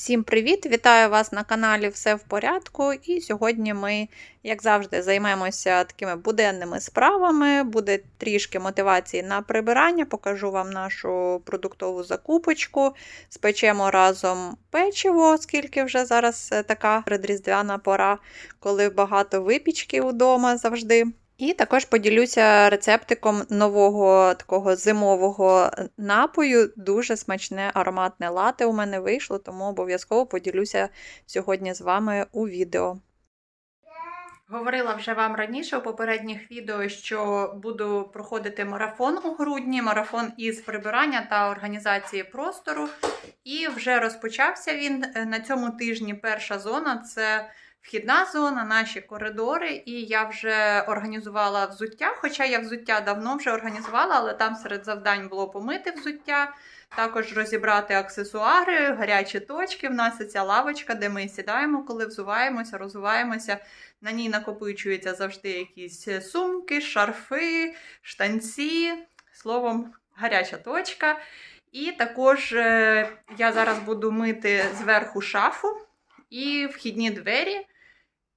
Всім привіт! Вітаю вас на каналі Все в порядку. І сьогодні ми, як завжди, займемося такими буденними справами. Буде трішки мотивації на прибирання. Покажу вам нашу продуктову закупочку. Спечемо разом печиво, оскільки вже зараз е, така предріздвяна пора, коли багато випічки вдома завжди. І також поділюся рецептиком нового такого зимового напою. Дуже смачне ароматне лате у мене вийшло, тому обов'язково поділюся сьогодні з вами у відео. Говорила вже вам раніше у попередніх відео, що буду проходити марафон у грудні, марафон із прибирання та організації простору. І вже розпочався він Е, на цьому тижні. Перша зона це вхідна зона, наші коридори. І я вже організувала взуття. Хоча я взуття давно вже організувала, але там серед завдань було помити взуття. Також розібрати аксесуари, гарячі точки. В нас ця лавочка, де ми сідаємо, коли взуваємося, розвиваємося. На ній накопичуються завжди якісь сумки, шарфи, штанці. Словом, гаряча точка. І також е, я зараз буду мити зверху шафу і вхідні двері.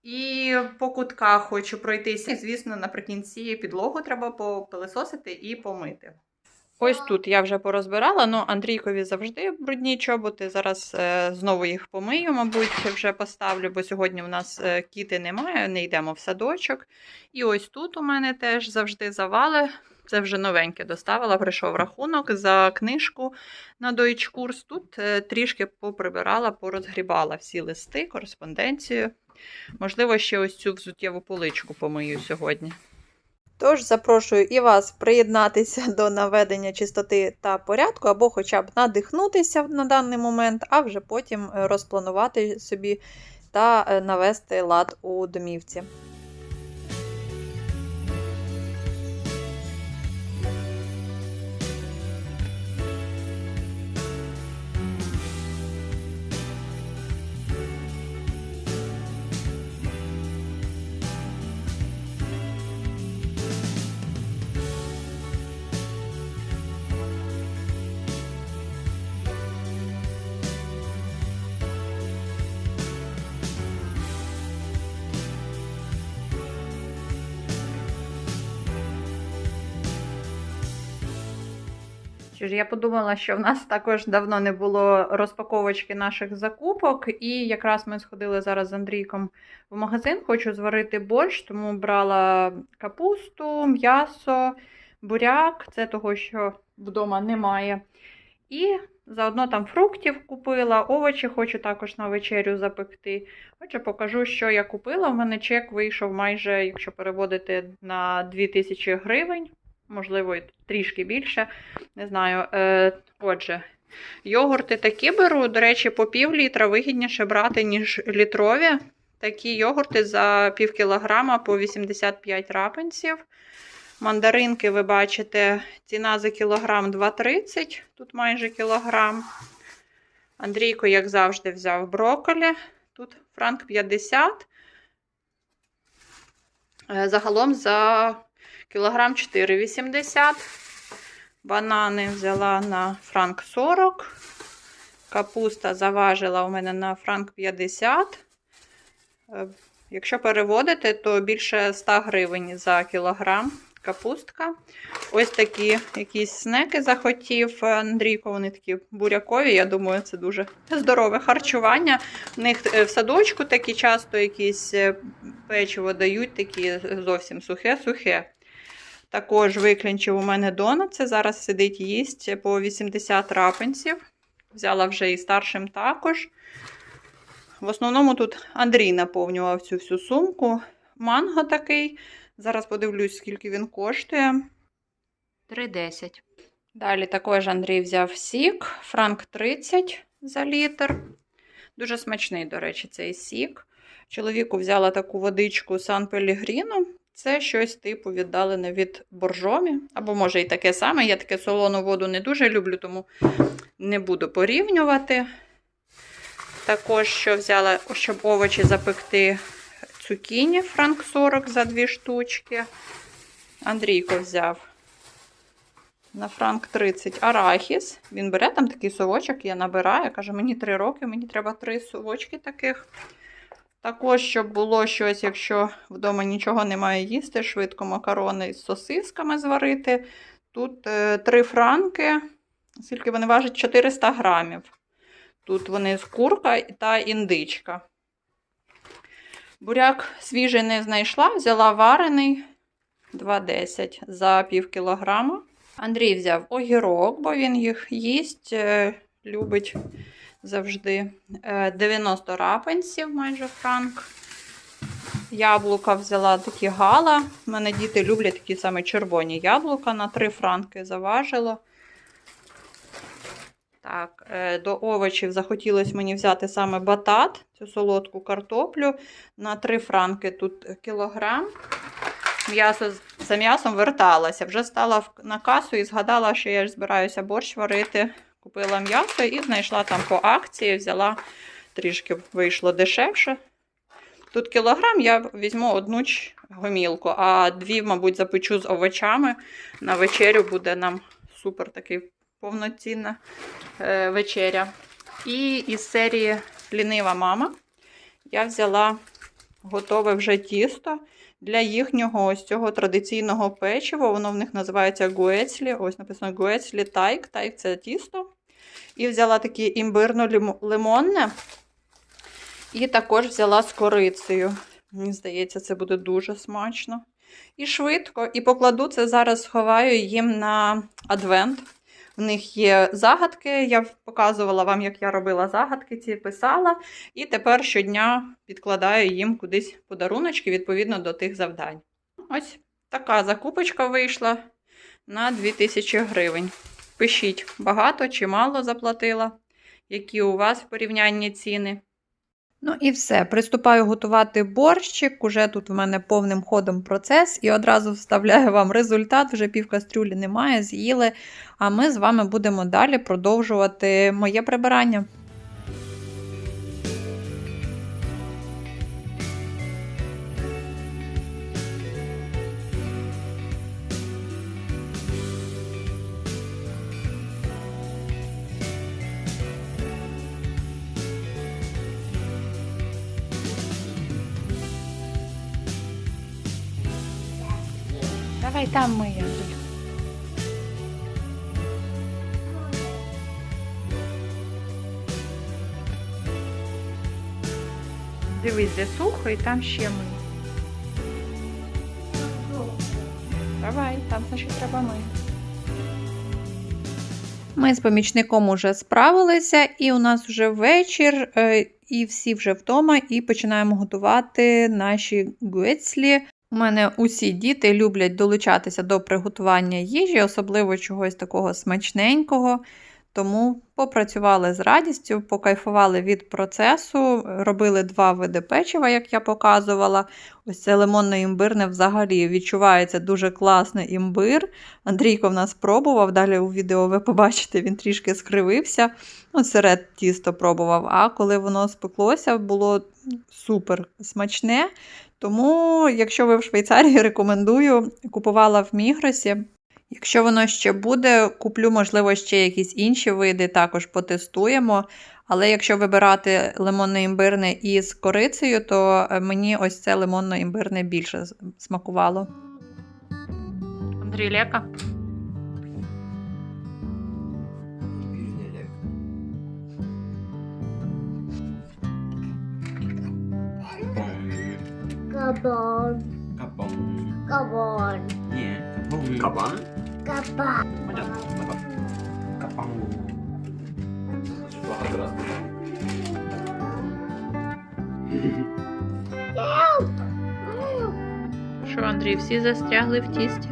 І по кутках хочу пройтися. Звісно, наприкінці підлогу треба попилисосити і помити. Ось тут я вже порозбирала, ну Андрійкові завжди брудні чоботи. Зараз е, знову їх помию, мабуть, вже поставлю, бо сьогодні в нас е, кіти немає, не йдемо в садочок. І ось тут у мене теж завжди завали. Це вже новеньке доставила, прийшов рахунок за книжку на дойчкурс. Тут е, трішки поприбирала, порозгрібала всі листи, кореспонденцію. Можливо, ще ось цю взуттєву поличку помию сьогодні. Тож запрошую і вас приєднатися до наведення чистоти та порядку, або хоча б надихнутися на даний момент, а вже потім е, розпланувати собі та е, навести лад у домівці. Ж, я подумала, що в нас також давно не було розпаковочки наших закупок, і якраз ми сходили зараз з Андрійком в магазин. Хочу зварити борщ, тому брала капусту, м'ясо, буряк. Це того, що вдома немає. І заодно там фруктів купила, овочі хочу також на вечерю запекти. Отже, покажу, що я купила. У мене чек вийшов майже, якщо переводити на 2000 гривень можливо, і трішки більше. Не знаю. Е, Отже, йогурти такі беру. До речі, по пів літра вигідніше брати, ніж літрові. Такі йогурти за пів кілограма по 85 рапенців. Мандаринки, ви бачите, ціна за кілограм 2,30, тут майже кілограм. Андрійко, як завжди, взяв брокколі. Тут франк 50. Е, Загалом за Кілограм 4,80. Банани взяла на франк 40. Капуста заважила у мене на франк 50. Е, Якщо переводити, то більше 100 гривень за кілограм капустка. Ось такі якісь снеки захотів Андрійко. Вони такі бурякові. Я думаю, це дуже здорове харчування. У них е, в садочку такі часто якісь е, печиво дають, такі зовсім сухе-сухе. Також виклінчив у мене донат. Це зараз сидить їсть по 80 рапенців. Взяла вже і старшим також. В основному тут Андрій наповнював цю всю сумку. Манго такий. Зараз подивлюсь, скільки він коштує. 3,10. Далі також Андрій взяв сік, франк 30 за літр. Дуже смачний, до речі, цей сік. Чоловіку взяла таку водичку Сан Пелігріно. Це щось типу віддалене від боржомі. Або, може, і таке саме. Я таке солону воду не дуже люблю, тому не буду порівнювати. Також, що взяла, щоб овочі запекти цукіні франк 40 за дві штучки. Андрійко взяв На франк 30 арахіс. Він бере там такий совочок, я набираю. Каже, мені 3 роки, мені треба 3 совочки таких. Також, щоб було щось, якщо вдома нічого немає їсти, швидко макарони з сосисками зварити. Тут е, 3 франки, скільки вони важать 400 грамів. Тут вони з курка та індичка. Буряк свіжий не знайшла, взяла варений 2,10 за пів кілограма. Андрій взяв огірок, бо він їх їсть, е, любить завжди. Е, 90 рапенсів, майже франк. Яблука взяла такі гала. У мене діти люблять такі саме червоні яблука на 3 франки заважило. Так, е, до овочів захотілося мені взяти саме батат, цю солодку картоплю. На 3 франки тут кілограм. М'ясо за м'ясом верталася. Вже стала на касу і згадала, що я ж збираюся борщ варити. Купила м'ясо і знайшла там по акції, взяла трішки вийшло дешевше. Тут кілограм я візьму одну гомілку, а дві, мабуть, запечу з овочами. На вечерю буде нам супер такий повноцінна е, вечеря. І із серії Лінива мама я взяла готове вже тісто для їхнього ось цього традиційного печива. Воно в них називається гуецлі. Ось написано гуецлі тайк. Тайк це тісто. І взяла таке імбирно-лимонне. І також взяла з корицею. Мені здається, це буде дуже смачно. І швидко. І покладу це зараз сховаю їм на адвент. В них є загадки. Я показувала вам, як я робила загадки, ці писала. І тепер щодня підкладаю їм кудись подаруночки відповідно до тих завдань. Ось така закупочка вийшла на 2000 гривень. Пишіть, багато чи мало заплатила, які у вас в порівнянні ціни. Ну і все. Приступаю готувати борщик. Уже тут в мене повним ходом процес, і одразу вставляю вам результат. Вже пів кастрюлі немає, з'їли. А ми з вами будемо далі продовжувати моє прибирання. Давай там миємо. Дивись, де сухо і там ще ми. Давай, там значить треба ми. Ми з помічником уже справилися, і у нас вже вечір, е, і всі вже вдома, і починаємо готувати наші гуецлі. У мене усі діти люблять долучатися до приготування їжі, особливо чогось такого смачненького. Тому попрацювали з радістю, покайфували від процесу, робили два види печива, як я показувала. Ось це лимонно-імбирне взагалі відчувається дуже класний імбир. Андрійко в нас пробував, далі у відео ви побачите, він трішки скривився. От серед тісто пробував, а коли воно спеклося, було супер смачне. Тому, якщо ви в Швейцарії, рекомендую, купувала в Мігросі. Якщо воно ще буде, куплю, можливо, ще якісь інші види, також потестуємо. Але якщо вибирати лимонно-імбирне із корицею, то е, мені ось це лимонно-імбирне більше смакувало. Андрій Лека. Кабан, Кабан. кабан, Ні, кабан. Кабан? кабан. Кабан. Кабан. Багато раз. Що, Андрій, всі застрягли в тісті?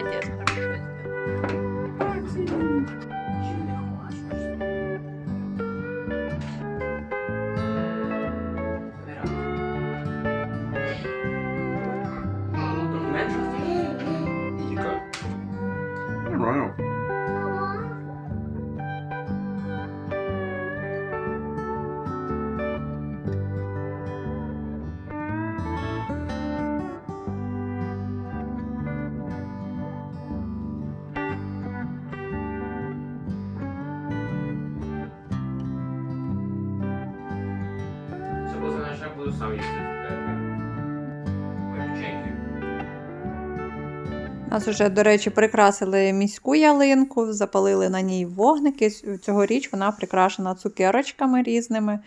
робив. Нас вже, до речі, прикрасили міську ялинку, запалили на ній вогники. Цьогоріч вона прикрашена цукерочками різними.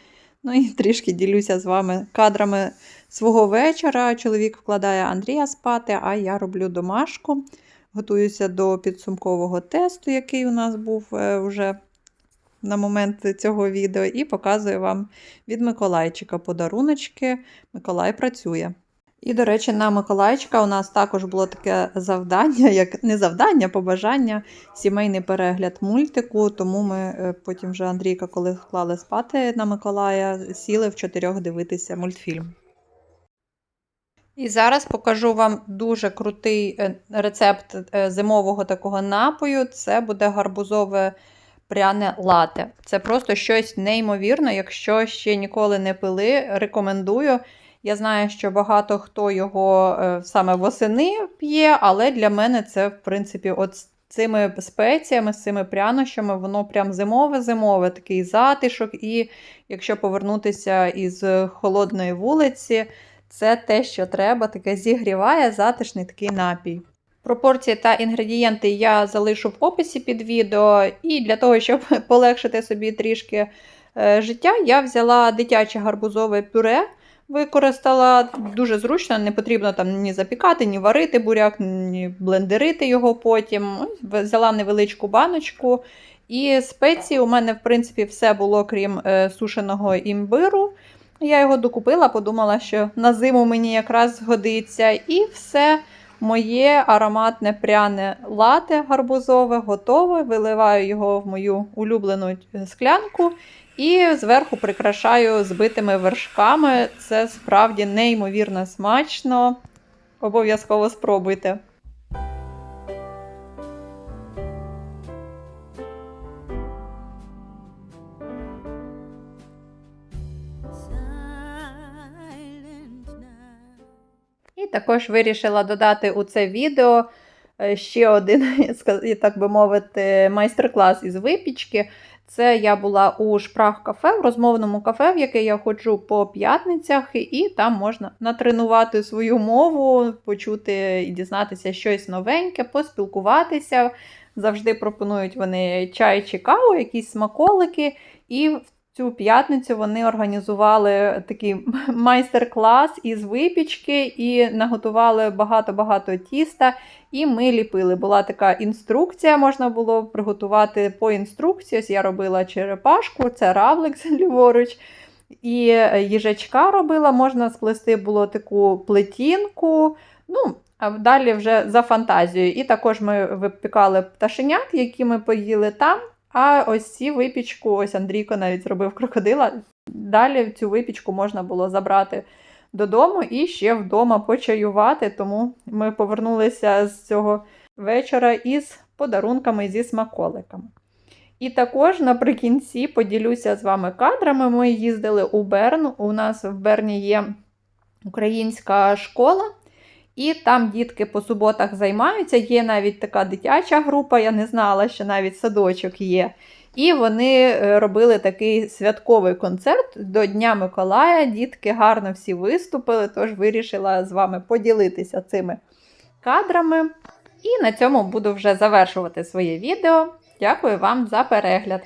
Ну і трішки ділюся з вами кадрами свого вечора. Чоловік вкладає Андрія спати, а я роблю домашку. Готуюся до підсумкового тесту, який у нас був е, вже на момент цього відео, і показую вам від Миколайчика подаруночки. Миколай працює. І, до речі, на Миколайчика у нас також було таке завдання, як не завдання, побажання, сімейний перегляд мультику. Тому ми е, потім вже Андрійка, коли вклали спати на Миколая, сіли в чотирьох дивитися мультфільм. І зараз покажу вам дуже крутий е, рецепт е, зимового такого напою. Це буде гарбузове пряне лате. Це просто щось неймовірне. Якщо ще ніколи не пили, рекомендую. Я знаю, що багато хто його е, саме восени п'є, але для мене це, в принципі, от з цими спеціями, з цими прянощами, воно прям зимове-зимове, такий затишок. І якщо повернутися із холодної вулиці, це те, що треба, таке зігріває затишний такий напій. Пропорції та інгредієнти я залишу в описі під відео. І для того, щоб полегшити собі трішки е, життя, я взяла дитяче гарбузове пюре. Використала дуже зручно, не потрібно там ні запікати, ні варити буряк, ні блендерити його потім. Взяла невеличку баночку. І спеції у мене, в принципі, все було, крім е, сушеного імбиру. Я його докупила, подумала, що на зиму мені якраз згодиться. І все моє ароматне пряне лате гарбузове готове. Виливаю його в мою улюблену е, склянку. І зверху прикрашаю збитими вершками. Це справді неймовірно смачно. Обов'язково спробуйте. І також вирішила додати у це відео е, ще один, так би мовити, майстер-клас із випічки. Це я була у шпрах кафе, в розмовному кафе, в яке я ходжу по п'ятницях, і там можна натренувати свою мову, почути і дізнатися щось новеньке, поспілкуватися. Завжди пропонують вони чай чи каву, якісь смаколики. І в цю п'ятницю вони організували такий майстер-клас із випічки і наготували багато-багато тіста. І ми ліпили. Була така інструкція, можна було приготувати по інструкції. Ось я робила черепашку, це равлик ліворуч. І їжачка робила, можна сплести було таку плетінку. Ну, а далі вже за фантазією. І також ми випікали пташенят, які ми поїли там. А ось ці випічку, ось Андрійко навіть зробив крокодила. Далі цю випічку можна було забрати додому і ще вдома почаювати. Тому ми повернулися з цього вечора із подарунками зі смаколиками. І також наприкінці поділюся з вами кадрами. Ми їздили у Берн. У нас в Берні є українська школа. І там дітки по суботах займаються. Є навіть така дитяча група, я не знала, що навіть садочок є. І вони е, робили такий святковий концерт до Дня Миколая. Дітки гарно всі виступили, тож вирішила з вами поділитися цими кадрами. І на цьому буду вже завершувати своє відео. Дякую вам за перегляд.